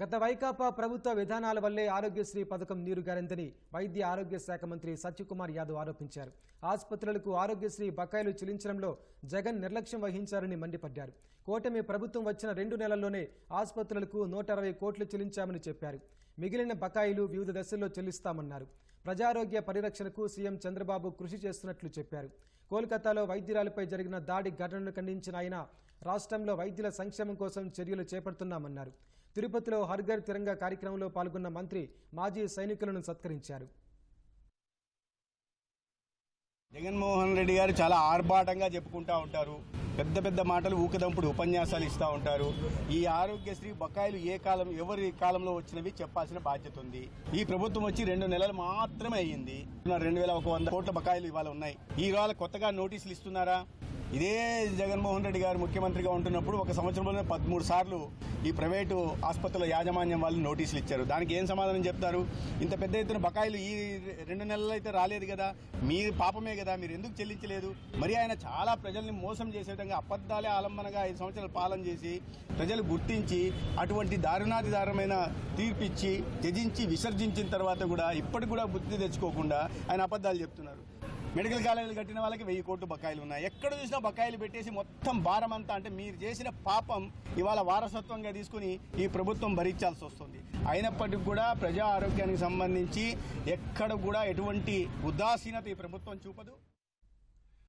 గత వైకాపా ప్రభుత్వ విధానాల వల్లే ఆరోగ్యశ్రీ పథకం నీరుగారిందని వైద్య ఆరోగ్య శాఖ మంత్రి సత్యకుమార్ యాదవ్ ఆరోపించారు. ఆసుపత్రులకు ఆరోగ్యశ్రీ బకాయిలు చెల్లించడంలో జగన్ నిర్లక్ష్యం వహించారని మండిపడ్డారు. కూటమి ప్రభుత్వం వచ్చిన రెండు నెలల్లోనే ఆసుపత్రులకు నూట అరవై కోట్లు చెల్లించామని చెప్పారు. మిగిలిన బకాయిలు వివిధ దశల్లో చెల్లిస్తామన్నారు. ప్రజారోగ్య పరిరక్షణకు సీఎం చంద్రబాబు కృషి చేస్తున్నట్లు చెప్పారు. కోల్కతాలో వైద్యురాలపై జరిగిన దాడి ఘటనను ఖండించిన ఆయన రాష్ట్రంలో వైద్యుల సంక్షేమం కోసం చర్యలు చేపడుతున్నామన్నారు. తిరుపతిలో హర్ఘర్ తిరంగా కార్యక్రమంలో పాల్గొన్న మంత్రి మాజీ సైనికులను సత్కరించారు. జగన్మోహన్ రెడ్డి గారు చాలా ఆర్భాటంగా చెప్పుకుంటా ఉంటారు. పెద్ద పెద్ద మాటలు ఊకదంపుడు ఉపన్యాసాలు ఇస్తూ ఉంటారు. ఈ ఆరోగ్యశ్రీ బకాయిలు ఏ కాలం ఎవరి కాలంలో వచ్చినవి చెప్పాల్సిన బాధ్యత ఉంది. ఈ ప్రభుత్వం వచ్చి రెండు నెలలు మాత్రమే అయ్యింది. రెండు వేల ఒక వంద కోట్ల బకాయిలు ఇవాళ ఉన్నాయి. ఈ కొత్తగా నోటీసులు ఇస్తున్నారా? ఇదే జగన్మోహన్ రెడ్డి గారు ముఖ్యమంత్రిగా ఉంటున్నప్పుడు ఒక సంవత్సరంలోనే పదమూడు సార్లు ఈ ప్రైవేటు ఆసుపత్రుల యాజమాన్యం వాళ్ళు నోటీసులు ఇచ్చారు. దానికి ఏం సమాధానం చెప్తారు? ఇంత పెద్ద ఎత్తున బకాయిలు ఈ రెండు నెలలు అయితే రాలేదు కదా. మీ పాపమే కదా మీరు ఎందుకు చెల్లించలేదు? మరి ఆయన చాలా ప్రజల్ని మోసం చేసే విధంగా అబద్దాలే ఆలంబనగా ఐదు సంవత్సరాలు పాలన చేసి ప్రజలు గుర్తించి అటువంటి దారుణాతి దారుణమైన తీర్పిచ్చి త్యజించి విసర్జించిన తర్వాత కూడా ఇప్పటికి కూడా బుద్ధి తెచ్చుకోకుండా ఆయన అబద్ధాలు చెప్తున్నారు. మెడికల్ కాలేజీలు కట్టిన వాళ్ళకి వెయ్యి కోట్లు బకాయిలు ఉన్నాయి. ఎక్కడ చూసినా బకాయిలు పెట్టేసి మొత్తం భారం అంతా అంటే మీరు చేసిన పాపం ఇవాళ వారసత్వంగా తీసుకుని ఈ ప్రభుత్వం భరించాల్సి వస్తుంది. అయినప్పటికీ కూడా ప్రజా ఆరోగ్యానికి సంబంధించి ఎక్కడ కూడా ఎటువంటి ఉదాసీనత ఈ ప్రభుత్వం చూపదు.